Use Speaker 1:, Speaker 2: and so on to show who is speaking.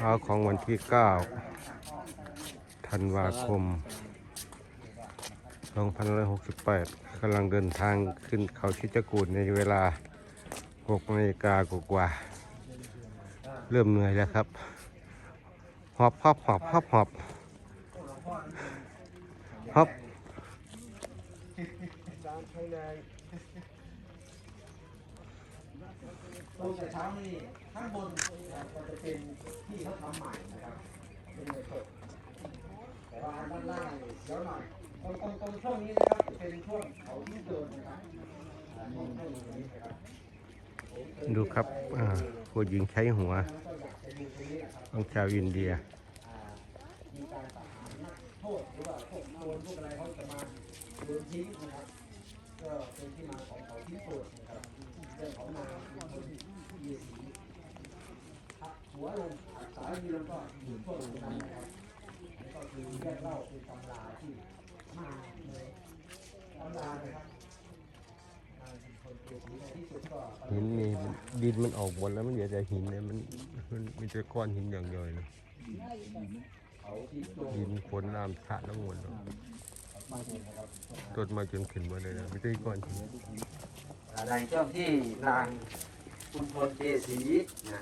Speaker 1: ช้าของวันที่ 9 ธันวาคม 2568กำลังเดินทางขึ้นเขาชิจกูดในเวลา6นาฬิกากว่า เริ่มเหนื่อยแล้วครับ หอบหอบหอบหอบหอบหอบ
Speaker 2: ตรงแต่เช้านี่ข้างบนนะครับก็จะเป็นที่เขาทำใหม่นะครับ เป็นเงินสดแต่ว่าด้านล่างนี่เดี๋ยวหน่อยตรงตรงตรงช่วงนี้นะครับจะเป็นช่วงเขาที่เดินนะครับอ่าช่วงช่วงนี้นะครับ
Speaker 1: ดูครับอ่าผู้หญิงใช้หัว
Speaker 2: องนี้นะครับ
Speaker 1: ของชาวอินเดีย
Speaker 2: อ่ามีการตัดหารนักโทษหรือว่าพวกโจรพวกอะไรเขาจะมาโดนทิ้งนะครับ ก็เป็นที่มาของเขาทิ้งโทษนะครับเรื่องของนางเป็นคนที่มีสีหักหัวลงหักสายมีลงก็อยู่ช่วงนั้นนะครับนี่ก็คือแยกเล่าเป็นตำราที่มาเลยตำรานะครับ
Speaker 1: หินนี่มันดินมันออกหมดแล้วมันเหลือแต่หินเนี่ยมันมันมีแต่ก้อนหินอย่างเดียวเลย
Speaker 2: ดิน
Speaker 1: ฝนน้ำชะแล้วหมดแล้วต้นไม้จนขึ้นมาเลยนะไม่ใช่ก้อนหิน
Speaker 2: ในช่วงที่นาง คุณพลเกศรีนะ